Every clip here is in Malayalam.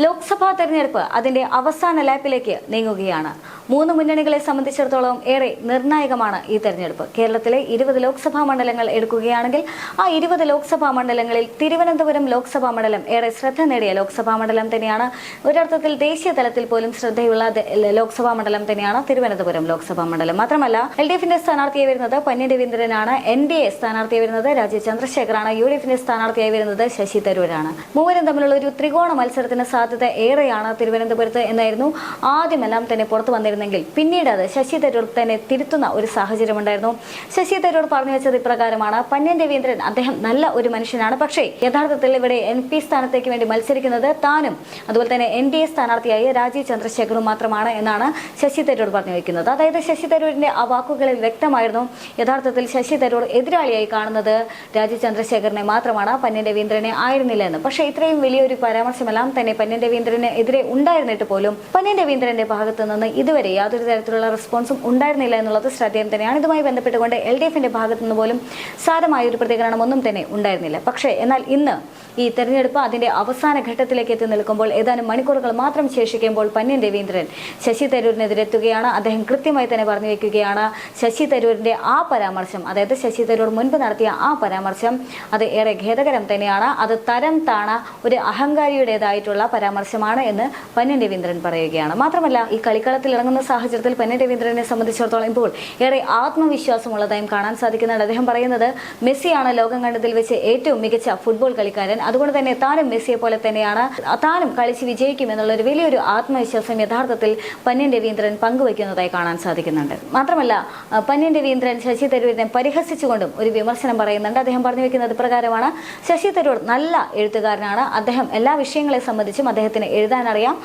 ലോക്സഭാ തെരഞ്ഞെടുപ്പ് അതിന്റെ അവസാന ലാപ്പിലേക്ക് നീങ്ങുകയാണ്. മൂന്ന് മുന്നണികളെ സംബന്ധിച്ചിടത്തോളം ഏറെ നിർണായകമാണ് ഈ തെരഞ്ഞെടുപ്പ്. കേരളത്തിലെ ഇരുപത് ലോക്സഭാ മണ്ഡലങ്ങൾ എടുക്കുകയാണെങ്കിൽ ആ ഇരുപത് ലോക്സഭാ മണ്ഡലങ്ങളിൽ തിരുവനന്തപുരം ലോക്സഭാ മണ്ഡലം ഏറെ ശ്രദ്ധ നേടിയ ലോക്സഭാ മണ്ഡലം തന്നെയാണ്. ഒരർത്ഥത്തിൽ ദേശീയ തലത്തിൽ പോലും ശ്രദ്ധയുള്ള ലോക്സഭാ മണ്ഡലം തന്നെയാണ് തിരുവനന്തപുരം ലോക്സഭാ മണ്ഡലം. മാത്രമല്ല എൽ ഡി എഫിന്റെ സ്ഥാനാർത്ഥിയായി വരുന്നത് പന്നി രവീന്ദ്രനാണ്. എൻ ഡി എ സ്ഥാനാർത്ഥിയായി വരുന്നത് രാജീവ് ചന്ദ്രശേഖറാണ് യു ഡി എഫിന്റെ സ്ഥാനാർത്ഥിയായി വരുന്നത് ശശി തരൂരാണ്. മൂവരും തമ്മിലുള്ള ഒരു ത്രികോണ മത്സരത്തിന് ഏറെയാണ് തിരുവനന്തപുരത്ത് എന്നായിരുന്നു. ആദ്യമെല്ലാം തന്നെ പുറത്തു വന്നിരുന്നെങ്കിൽ പിന്നീട് അത് ശശി തരൂർ തന്നെ തിരുത്തുന്ന ഒരു സാഹചര്യമുണ്ടായിരുന്നു ശശി തരൂർ പറഞ്ഞു വെച്ചത് ഇപ്രകാരമാണ്. പന്യൻ രവീന്ദ്രൻ അദ്ദേഹം നല്ല ഒരു മനുഷ്യനാണ്. പക്ഷേ യഥാർത്ഥത്തിൽ ഇവിടെ എം പി സ്ഥാനത്തേക്ക് വേണ്ടി മത്സരിക്കുന്നത് താനും അതുപോലെ തന്നെ എൻ ഡി എ സ്ഥാനാർത്ഥിയായ രാജീവ് ചന്ദ്രശേഖറും മാത്രമാണ് എന്നാണ് ശശി തരൂർ പറഞ്ഞു വയ്ക്കുന്നത് അതായത് ശശി തരൂരിന്റെ ആ വാക്കുകളിൽ വ്യക്തമായിരുന്നു യഥാർത്ഥത്തിൽ ശശി തരൂർ എതിരാളിയായി കാണുന്നത് രാജീവ് ചന്ദ്രശേഖറിനെ മാത്രമാണ് പന്യൻ രവീന്ദ്രനെ ആയിരുന്നില്ല എന്ന്. പക്ഷേ ഇത്രയും വലിയൊരു പരാമർശമെല്ലാം തന്നെ പന്യൻ രവീന്ദ്രന് എതിരെ ഉണ്ടായിരുന്നിട്ട് പോലും പന്യൻ രവീന്ദ്രന്റെ ഭാഗത്ത് നിന്ന് ഇതുവരെ യാതൊരു തരത്തിലുള്ള റെസ്പോൺസും ഉണ്ടായിരുന്നില്ല എന്നുള്ളത് ശ്രദ്ധേയം തന്നെയാണ്. ഇതുമായി ബന്ധപ്പെട്ടുകൊണ്ട് എൽ ഡി എഫിന്റെ ഭാഗത്തു നിന്ന് പോലും സാരമായ ഒരു പ്രതികരണമൊന്നും തന്നെ ഉണ്ടായിരുന്നില്ല. പക്ഷേ എന്നാൽ ഇന്ന് ഈ തെരഞ്ഞെടുപ്പ് അതിന്റെ അവസാന ഘട്ടത്തിലേക്ക് എത്തി നിൽക്കുമ്പോൾ ഏതാനും മണിക്കൂറുകൾ മാത്രം ശേഷിക്കുമ്പോൾ പന്ന്യൻ രവീന്ദ്രൻ ശശി തരൂരിനെതിരെ എത്തുകയാണ്. അദ്ദേഹം കൃത്യമായി തന്നെ പറഞ്ഞു വയ്ക്കുകയാണ് ശശി തരൂരിന്റെ ആ പരാമർശം അതായത് ശശി തരൂർ മുൻപ് നടത്തിയ ആ പരാമർശം അത് ഏറെ ഖേദകരം തന്നെയാണ്. അത് തരം താണ ഒരു അഹങ്കാരിയുടേതായിട്ടുള്ള പരാമർശമാണ് എന്ന് പന്ന്യൻ രവീന്ദ്രൻ പറയുകയാണ്. മാത്രമല്ല ഈ കളിക്കളത്തിൽ ഇറങ്ങുന്ന സാഹചര്യത്തിൽ പന്ന്യൻ രവീന്ദ്രനെ സംബന്ധിച്ചിടത്തോളം ഇപ്പോൾ ഏറെ ആത്മവിശ്വാസമുള്ളതായും കാണാൻ സാധിക്കുന്നുണ്ട്. അദ്ദേഹം പറയുന്നത് മെസ്സിയാണ് ലോകം കണ്ടതിൽ വെച്ച് ഏറ്റവും മികച്ച ഫുട്ബോൾ കളിക്കാരൻ. അതുകൊണ്ട് തന്നെ താനും മെസ്സിയെ പോലെ തന്നെയാണ് താനും കളിച്ച് വിജയിക്കും എന്നുള്ള ഒരു വലിയൊരു ആത്മവിശ്വാസം യഥാർത്ഥത്തിൽ പന്യൻ രവീന്ദ്രൻ പങ്കുവയ്ക്കുന്നതായി കാണാൻ സാധിക്കുന്നുണ്ട്. മാത്രമല്ല പന്യൻ രവീന്ദ്രൻ ശശി തരൂരിനെ പരിഹസിച്ചുകൊണ്ടും ഒരു വിമർശനം പറയുന്നുണ്ട്. അദ്ദേഹം പറഞ്ഞു വെക്കുന്നത് പ്രകാരമാണ് ശശി തരൂർ നല്ല എഴുത്തുകാരനാണ്. അദ്ദേഹം എല്ലാ വിഷയങ്ങളെ സംബന്ധിച്ചും അദ്ദേഹത്തിന് എഴുതാൻ അറിയാം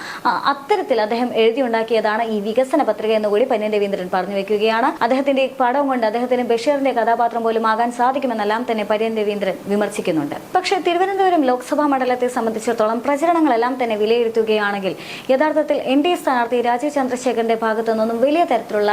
അത്തരത്തിൽ അദ്ദേഹം എഴുതിയുണ്ടാക്കിയതാണ് ഈ വികസന പത്രിക എന്നുകൂടി പന്യൻ രവീന്ദ്രൻ പറഞ്ഞു വെക്കുകയാണ്. അദ്ദേഹത്തിന്റെ ഈ പടവും കൊണ്ട് അദ്ദേഹത്തിന് ബഷീറിന്റെ കഥാപാത്രം പോലും ആകാൻ സാധിക്കുമെന്നെല്ലാം തന്നെ പര്യൻ രവീന്ദ്രൻ വിമർശിക്കുന്നുണ്ട്. പക്ഷേ തിരുവനന്തപുരം ലോക്സഭാ മണ്ഡലത്തെ സംബന്ധിച്ചിടത്തോളം പ്രചരണങ്ങളെല്ലാം തന്നെ വിലയിരുത്തുകയാണെങ്കിൽ യഥാർത്ഥത്തിൽ എൻ ഡി എ സ്ഥാനാർത്ഥി രാജീവ് ചന്ദ്രശേഖരന്റെ ഭാഗത്തു നിന്നും വലിയ തരത്തിലുള്ള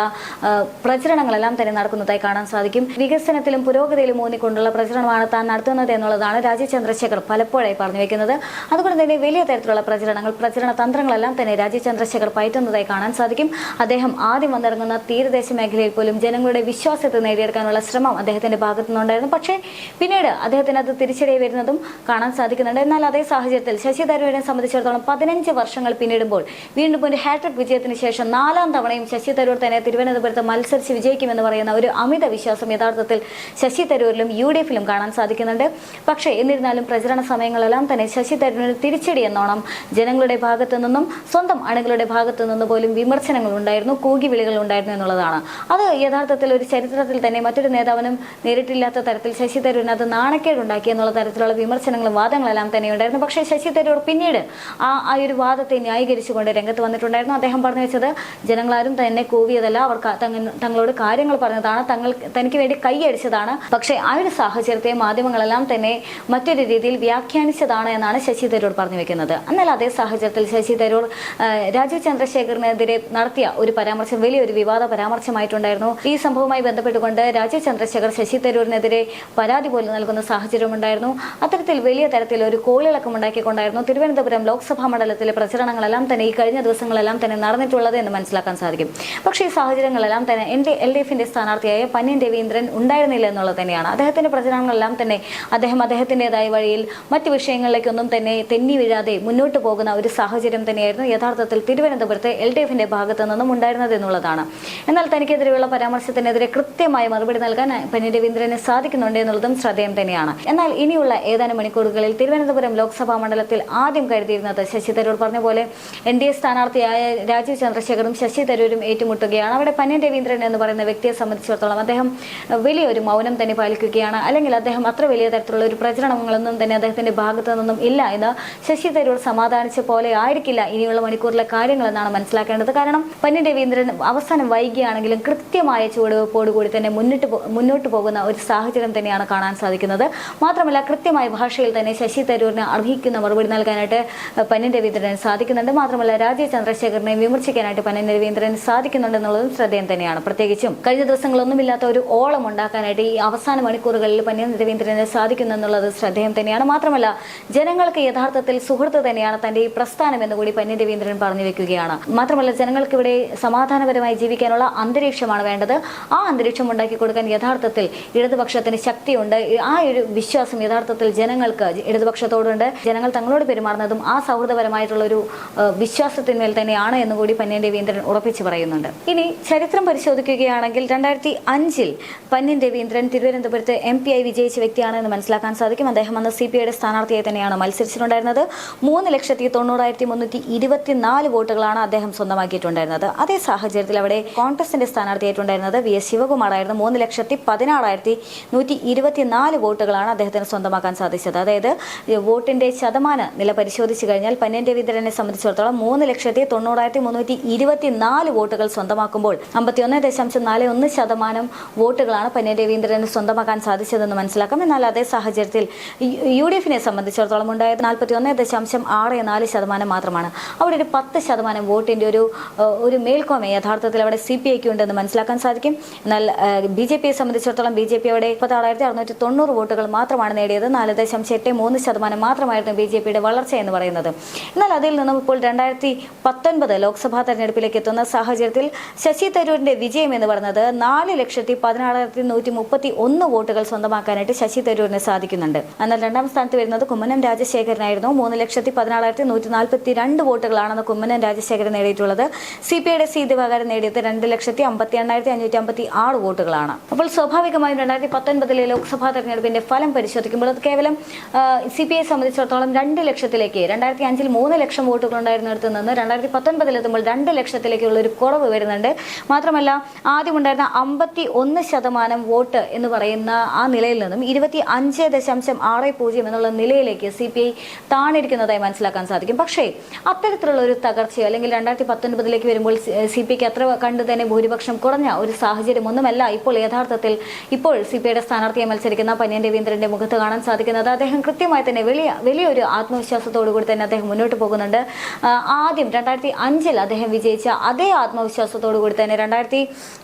പ്രചരണങ്ങളെല്ലാം തന്നെ നടക്കുന്നതായി കാണാൻ സാധിക്കും. വികസനത്തിലും പുരോഗതിയിലും ഊന്നിക്കൊണ്ടുള്ള പ്രചരണമാണ് താൻ നടത്തുന്നത് എന്നുള്ളതാണ് രാജീവ് ചന്ദ്രശേഖർ പലപ്പോഴായി പറഞ്ഞു വെക്കുന്നത്. അതുകൊണ്ട് തന്നെ വലിയ തരത്തിലുള്ള പ്രചരണങ്ങൾ പ്രചരണ തന്ത്രങ്ങളെല്ലാം തന്നെ രാജീവ് ചന്ദ്രശേഖർ പയറ്റുന്നതായി കാണാൻ സാധിക്കും. അദ്ദേഹം ആദ്യം വന്നിറങ്ങുന്ന തീരദേശ മേഖലയിൽ പോലും ജനങ്ങളുടെ വിശ്വാസത്തെ നേടിയെടുക്കാനുള്ള ശ്രമം അദ്ദേഹത്തിന്റെ ഭാഗത്തു നിന്നുണ്ടായിരുന്നു. പക്ഷേ പിന്നീട് അദ്ദേഹത്തിന് അത് തിരിച്ചടി വരുന്നതും സാധിക്കുന്നുണ്ട്. എന്നാൽ അതേ സാഹചര്യത്തിൽ ശശി തരൂരിനെ സംബന്ധിച്ചിടത്തോളം പതിനഞ്ച് വർഷങ്ങൾ പിന്നിടുമ്പോൾ വീണ്ടും ഒരു ഹാട്രിക് വിജയത്തിന് ശേഷം നാലാം തവണയും ശശി തരൂർ തന്നെ തിരുവനന്തപുരത്ത് മത്സരിച്ച് വിജയിക്കുമെന്ന് പറയുന്ന ഒരു അമിത വിശ്വാസം യഥാർത്ഥത്തിൽ ശശി തരൂരിലും യു ഡി എഫിലും കാണാൻ സാധിക്കുന്നുണ്ട്. പക്ഷേ എന്നിരുന്നാലും പ്രചരണ സമയങ്ങളെല്ലാം തന്നെ ശശി തരൂരിന് തിരിച്ചടി എന്നോണം ജനങ്ങളുടെ ഭാഗത്തു നിന്നും സ്വന്തം അണികളുടെ ഭാഗത്തു നിന്ന് പോലും വിമർശനങ്ങൾ ഉണ്ടായിരുന്നു കൂകിവിളികൾ ഉണ്ടായിരുന്നു എന്നുള്ളതാണ്. അത് യഥാർത്ഥത്തിൽ ഒരു ചരിത്രത്തിൽ തന്നെ മറ്റൊരു നേതാവിനും നേരിട്ടില്ലാത്ത തരത്തിൽ ശശി തരൂരിന് അത് നാണക്കേടുണ്ടാക്കി എന്നുള്ള തരത്തിലുള്ള വിമർശനങ്ങളും വാദങ്ങളെല്ലാം തന്നെ ഉണ്ടായിരുന്നു. പക്ഷേ ശശി തരൂർ പിന്നീട് ആ ആ ഒരു വാദത്തെ ന്യായീകരിച്ചുകൊണ്ട് രംഗത്ത് വന്നിട്ടുണ്ടായിരുന്നു. അദ്ദേഹം പറഞ്ഞു വെച്ചത് ജനങ്ങളാരും തന്നെ കൂവിയതല്ല. അവർ തങ്ങളോട് കാര്യങ്ങൾ പറഞ്ഞതാണ്. തങ്ങൾ തനിക്ക് വേണ്ടി കൈയടിച്ചതാണ് പക്ഷേ ആ ഒരു സാഹചര്യത്തെ മാധ്യമങ്ങളെല്ലാം തന്നെ മറ്റൊരു രീതിയിൽ വ്യാഖ്യാനിച്ചതാണ് എന്നാണ് ശശി തരൂർ പറഞ്ഞു വെക്കുന്നത്. എന്നാൽ അതേ സാഹചര്യത്തിൽ ശശി തരൂർ രാജീവ് ചന്ദ്രശേഖറിനെതിരെ നടത്തിയ ഒരു പരാമർശം വലിയൊരു വിവാദ പരാമർശമായിട്ടുണ്ടായിരുന്നു. ഈ സംഭവവുമായി ബന്ധപ്പെട്ടുകൊണ്ട് രാജീവ് ചന്ദ്രശേഖർ ശശി തരൂരിനെതിരെ പരാതി പോലും നൽകുന്ന സാഹചര്യമുണ്ടായിരുന്നു. അത്തരത്തിൽ വലിയ തരത്തിൽ ഒരു കോളിളക്കം ഉണ്ടാക്കിക്കൊണ്ടായിരുന്നു തിരുവനന്തപുരം ലോക്സഭാ മണ്ഡലത്തിലെ പ്രചരണങ്ങളെല്ലാം തന്നെ ഈ കഴിഞ്ഞ ദിവസങ്ങളെല്ലാം തന്നെ നടന്നിട്ടുള്ളത് എന്ന് മനസ്സിലാക്കാൻ സാധിക്കും. പക്ഷേ ഈ സാഹചര്യങ്ങളെല്ലാം തന്നെ എൻ ഡി എൽ ഡി എഫിന്റെ സ്ഥാനാർത്ഥിയായ പന്യൻ രവീന്ദ്രൻ ഉണ്ടായിരുന്നില്ല എന്നുള്ളത് തന്നെയാണ്. അദ്ദേഹത്തിന്റെ പ്രചരണങ്ങളെല്ലാം തന്നെ അദ്ദേഹം അദ്ദേഹത്തിന്റെതായ വഴിയിൽ മറ്റു വിഷയങ്ങളിലേക്കൊന്നും തന്നെ തെന്നി വീഴാതെ മുന്നോട്ട് പോകുന്ന ഒരു സാഹചര്യം തന്നെയായിരുന്നു യഥാർത്ഥത്തിൽ തിരുവനന്തപുരത്തെ എൽ ഡി എഫിന്റെ ഭാഗത്തു നിന്നും ഉണ്ടായിരുന്നത് എന്നുള്ളതാണ്. എന്നാൽ തനിക്കെതിരെയുള്ള പരാമർശത്തിനെതിരെ കൃത്യമായ മറുപടി നൽകാൻ പന്യൻ രവീന്ദ്രന് സാധിക്കുന്നുണ്ട് എന്നുള്ളതും ശ്രദ്ധേയം തന്നെയാണ്. എന്നാൽ ഇനിയുള്ള ഏതാനും മണിക്കൂറുകളിൽ തിരുവനന്തപുരം ലോക്സഭാ മണ്ഡലത്തിൽ ആദ്യം കരുതിയിരുന്നത് ശശി തരൂർ പറഞ്ഞ പോലെ എൻ ഡി എ സ്ഥാനാർത്ഥിയായ രാജീവ് ചന്ദ്രശേഖറും ശശി തരൂരും ഏറ്റുമുട്ടുകയാണ്. അവിടെ പന്യൻ രവീന്ദ്രൻ എന്ന് പറയുന്ന വ്യക്തിയെ സംബന്ധിച്ചിടത്തോളം അദ്ദേഹം വലിയൊരു മൗനം തന്നെ പാലിക്കുകയാണ്. അല്ലെങ്കിൽ അദ്ദേഹം അത്ര വലിയ തരത്തിലുള്ള ഒരു പ്രചരണങ്ങളൊന്നും തന്നെ അദ്ദേഹത്തിന്റെ ഭാഗത്തു നിന്നും ഇല്ല എന്ന് ശശി തരൂർ സമാധാനിച്ച പോലെ ആയിരിക്കില്ല ഇനിയുള്ള മണിക്കൂറിലെ കാര്യങ്ങൾ എന്നാണ് മനസ്സിലാക്കേണ്ടത്. കാരണം പന്യൻ രവീന്ദ്രൻ അവസാനം വൈകിയാണെങ്കിലും കൃത്യമായ ചുവടുവെപ്പോടുകൂടി തന്നെ മുന്നിട്ട് മുന്നോട്ട് പോകുന്ന ഒരു സാഹചര്യം തന്നെയാണ് കാണാൻ സാധിക്കുന്നത്. മാത്രമല്ല കൃത്യമായ ഭാഷയിൽ തന്നെ തന്നെ ശശി തരൂരിന് അർഹിക്കുന്ന മറുപടി നൽകാനായിട്ട് പന്നിൻ രവീന്ദ്രന് സാധിക്കുന്നുണ്ട്. മാത്രമല്ല രാജീവ് ചന്ദ്രശേഖരനെ വിമർശിക്കാനായിട്ട് പന്നിൻ രവീന്ദ്രന് സാധിക്കുന്നുണ്ടെന്നുള്ളതും ശ്രദ്ധേയം തന്നെയാണ്. പ്രത്യേകിച്ചും കഴിഞ്ഞ ദിവസങ്ങളൊന്നുമില്ലാത്ത ഒരു ഓളം ഉണ്ടാക്കാനായിട്ട് ഈ അവസാന മണിക്കൂറുകളിൽ പന്നിൻ രവീന്ദ്രന് സാധിക്കുന്നു എന്നുള്ളത് ശ്രദ്ധേയം തന്നെയാണ്. മാത്രമല്ല ജനങ്ങൾക്ക് യഥാർത്ഥത്തിൽ സുഹൃത്ത് തന്നെയാണ് തന്റെ ഈ പ്രസ്ഥാനം എന്ന് കൂടി പന്നിൻ രവീന്ദ്രൻ പറഞ്ഞു വെക്കുകയാണ്. മാത്രമല്ല ജനങ്ങൾക്ക് ഇവിടെ സമാധാനപരമായി ജീവിക്കാനുള്ള അന്തരീക്ഷമാണ് വേണ്ടത്. ആ അന്തരീക്ഷം ഉണ്ടാക്കി കൊടുക്കാൻ യഥാർത്ഥത്തിൽ ഇടതുപക്ഷത്തിന് ശക്തിയുണ്ട്. ആ ഒരു വിശ്വാസം യഥാർത്ഥത്തിൽ ജനങ്ങൾക്ക് ഇടതുപക്ഷത്തോടുണ്ട്. ജനങ്ങൾ തങ്ങളോട് പെരുമാറുന്നതും ആ സൗഹൃദപരമായിട്ടുള്ള ഒരു വിശ്വാസത്തിന്മേൽ തന്നെയാണ് എന്നുകൂടി പന്ന്യൻ രവീന്ദ്രൻ ഉറപ്പിച്ചു പറയുന്നുണ്ട്. ഇനി ചരിത്രം പരിശോധിക്കുകയാണെങ്കിൽ രണ്ടായിരത്തി അഞ്ചിൽ പന്ന്യൻ രവീന്ദ്രൻ തിരുവനന്തപുരത്ത് എം പി ആയി വിജയിച്ച വ്യക്തിയാണ് എന്ന് മനസ്സിലാക്കാൻ സാധിക്കും. അദ്ദേഹം അന്ന് സി പി ഐയുടെ സ്ഥാനാർത്ഥിയായി തന്നെയാണ് മത്സരിച്ചിട്ടുണ്ടായിരുന്നത്. മൂന്ന് ലക്ഷത്തി തൊണ്ണൂറായിരത്തി മുന്നൂറ്റി ഇരുപത്തിനാല് വോട്ടുകളാണ് അദ്ദേഹം സ്വന്തമാക്കിയിട്ടുണ്ടായിരുന്നത്. അതേ സാഹചര്യത്തിൽ അവിടെ കോൺഗ്രസിന്റെ സ്ഥാനാർത്ഥിയായിട്ടുണ്ടായിരുന്നത് വി എസ് ശിവകുമാറായിരുന്നു. മൂന്ന് ലക്ഷത്തി പതിനാറായിരത്തി നൂറ്റി ഇരുപത്തിനാല് വോട്ടുകളാണ് അദ്ദേഹത്തിന് സ്വന്തമാക്കാൻ സാധിച്ചത്. അതായത് ഈ വോട്ടിന്റെ ശതമാന നില പരിശോധിച്ചു കഴിഞ്ഞാൽ പന്ന്യൻ രവീന്ദ്രനെ സംബന്ധിച്ചിടത്തോളം മൂന്ന് ലക്ഷത്തി തൊണ്ണൂറായിരത്തി മുന്നൂറ്റി ഇരുപത്തി നാല് വോട്ടുകൾ സ്വന്തമാക്കുമ്പോൾ അമ്പത്തിയൊന്ന് ദശാംശം നാല് ഒന്ന് ശതമാനം വോട്ടുകളാണ് പന്ന്യൻ രവീന്ദ്രന് സ്വന്തമാക്കാൻ സാധിച്ചതെന്ന് മനസ്സിലാക്കാം. എന്നാൽ അതേ സാഹചര്യത്തിൽ യു ഡി എഫിനെ സംബന്ധിച്ചിടത്തോളം ഉണ്ടായത് നാൽപ്പത്തി ഒന്ന് ദശാംശം ആറ് നാല് ശതമാനം മാത്രമാണ്. അവിടെ ഒരു പത്ത് ശതമാനം വോട്ടിന്റെ ഒരു ഒരു മേൽക്കോമ യഥാർത്ഥത്തിൽ അവിടെ സി പി ഐക്ക് ഉണ്ടെന്ന് മനസ്സിലാക്കാൻ സാധിക്കും. എന്നാൽ ബി ജെ പിയെ സംബന്ധിച്ചിടത്തോളം ബി ജെ പി അവിടെ മുപ്പത്തി ആറായിരത്തി അറുന്നൂറ്റി തൊണ്ണൂറ് വോട്ടുകൾ മാത്രമാണ് നേടിയത്. നാല് ദശാംശം എട്ട് മൂന്ന് ശതമാനം മാത്രമായിരുന്നു ബി ജെ പിയുടെ വളർച്ച എന്ന് പറയുന്നത്. എന്നാൽ അതിൽ നിന്നും ഇപ്പോൾ രണ്ടായിരത്തി പത്തൊൻപത് ലോക്സഭാ തെരഞ്ഞെടുപ്പിലേക്ക് എത്തുന്ന സാഹചര്യത്തിൽ ശശി തരൂരിന്റെ വിജയം എന്ന് പറയുന്നത് നാല് ലക്ഷത്തി പതിനാറായിരത്തി നൂറ്റി മുപ്പത്തി ഒന്ന് വോട്ടുകൾ സ്വന്തമാക്കാനായിട്ട് ശശി തരൂരിന് സാധിക്കുന്നുണ്ട്. എന്നാൽ രണ്ടാം സ്ഥാനത്ത് വരുന്നത് കുമ്മനം രാജശേഖരനായിരുന്നു. മൂന്ന് ലക്ഷത്തി പതിനാറായിരത്തി നൂറ്റി നാൽപ്പത്തി രണ്ട് വോട്ടുകളാണെന്ന് കുമ്മനം രാജശേഖരൻ നേടിയിട്ടുള്ളത്. സി പി ഐയുടെ സി ദിവാകരൻ നേടിയത് രണ്ട് ലക്ഷത്തി അമ്പത്തി എണ്ണായിരത്തി അഞ്ഞൂറ്റി അമ്പത്തി ആറ് വോട്ടുകളാണ്. അപ്പോൾ സ്വാഭാവികമായും രണ്ടായിരത്തി പത്തൊൻപതിലെ ലോക്സഭാ തെരഞ്ഞെടുപ്പിന്റെ ഫലം പരിശോധിക്കുമ്പോൾ അത് കേവലം സി പി ഐ സംബന്ധിച്ചിടത്തോളം രണ്ട് ലക്ഷത്തിലേക്ക് രണ്ടായിരത്തി അഞ്ചിൽ മൂന്ന് ലക്ഷം വോട്ടുകൾ ഉണ്ടായിരുന്നിടത്ത് നിന്ന് രണ്ടായിരത്തി പത്തൊൻപതിലെത്തുമ്പോൾ രണ്ട് ലക്ഷത്തിലേക്കുള്ള ഒരു കുറവ് വരുന്നുണ്ട്. മാത്രമല്ല ആദ്യം ഉണ്ടായിരുന്ന അമ്പത്തി ഒന്ന് ശതമാനം വോട്ട് എന്ന് പറയുന്ന ആ നിലയിൽ നിന്നും ഇരുപത്തി അഞ്ച് ദശാംശം ആറ് പൂജ്യം എന്നുള്ള നിലയിലേക്ക് സി പി ഐ താണിരിക്കുന്നതായി മനസ്സിലാക്കാൻ സാധിക്കും. പക്ഷേ അത്തരത്തിലുള്ള ഒരു തകർച്ചയോ അല്ലെങ്കിൽ രണ്ടായിരത്തി പത്തൊൻപതിലേക്ക് വരുമ്പോൾ സി പി ഐക്ക് അത്ര കണ്ട് തന്നെ ഭൂരിപക്ഷം കുറഞ്ഞ ഒരു സാഹചര്യം ഒന്നുമല്ല ഇപ്പോൾ യഥാർത്ഥത്തിൽ ഇപ്പോൾ സി പി ഐയുടെ സ്ഥാനാർത്ഥിയെ മത്സരിക്കുന്ന പന്യൻ രവീന്ദ്രന്റെ മുഖത്ത് കാണാൻ സാധിക്കുന്നത്. അദ്ദേഹം കൃത്യമായി തന്നെ വലിയ വലിയൊരു ആത്മവിശ്വാസത്തോടു കൂടി തന്നെ അദ്ദേഹം മുന്നോട്ട് പോകുന്നുണ്ട്. ആദ്യം രണ്ടായിരത്തി അഞ്ചിൽ അദ്ദേഹം വിജയിച്ച അതേ ആത്മവിശ്വാസത്തോടു കൂടി തന്നെ രണ്ടായിരത്തി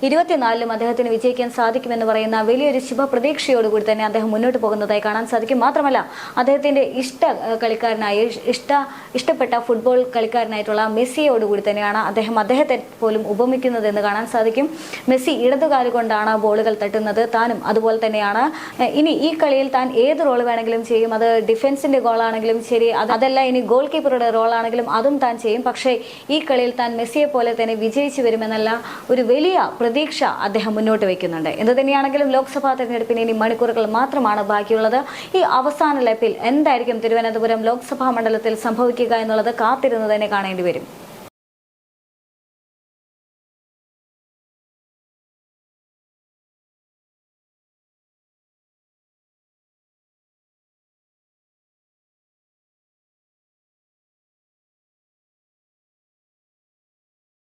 ഇരുപത്തിനാലിലും അദ്ദേഹത്തിന് വിജയിക്കാൻ സാധിക്കുമെന്ന് പറയുന്ന വലിയൊരു ശുഭപ്രതീക്ഷയോടുകൂടി തന്നെ അദ്ദേഹം മുന്നോട്ട് പോകുന്നതായി കാണാൻ സാധിക്കും. മാത്രമല്ല അദ്ദേഹത്തിന്റെ ഇഷ്ട കളിക്കാരനായ ഇഷ്ട ഇഷ്ടപ്പെട്ട ഫുട്ബോൾ കളിക്കാരനായിട്ടുള്ള മെസ്സിയോടുകൂടി തന്നെയാണ് അദ്ദേഹം അദ്ദേഹത്തെ പോലും ഉപമിക്കുന്നത് എന്ന് കാണാൻ സാധിക്കും. മെസ്സി ഇടതുകാൽ കൊണ്ടാണ് ബോളുകൾ തട്ടുന്നത്. താനും അതുപോലെ തന്നെയാണ്. ഇനി ഈ കളിയിൽ താൻ ഏത് റോൾ വേണമെങ്കിലും ചെയ്യും. അത് ഡിഫൻസിന്റെ ഗോളാണെങ്കിലും ശരി അത് അതല്ല ഇനി ഗോൾ കീപ്പറുടെ റോൾ ആണെങ്കിലും അതും താൻ ചെയ്യും. പക്ഷേ ഈ കളിയിൽ താൻ മെസ്സിയെ പോലെ തന്നെ വിജയിച്ചു വരുമെന്നല്ല ഒരു വലിയ പ്രതീക്ഷ അദ്ദേഹം മുന്നോട്ട് വയ്ക്കുന്നുണ്ട് എന്ത് തന്നെയാണെങ്കിലും ലോക്സഭാ തെരഞ്ഞെടുപ്പിന് ഇനി മണിക്കൂറുകൾ മാത്രമാണ് ബാക്കിയുള്ളത്. ഈ അവസാന ലപ്പിൽ എന്തായിരിക്കും തിരുവനന്തപുരം ലോക്സഭാ മണ്ഡലത്തിൽ സംഭവിക്കുക എന്നുള്ളത് കാത്തിരുന്ന് തന്നെ കാണേണ്ടി വരും.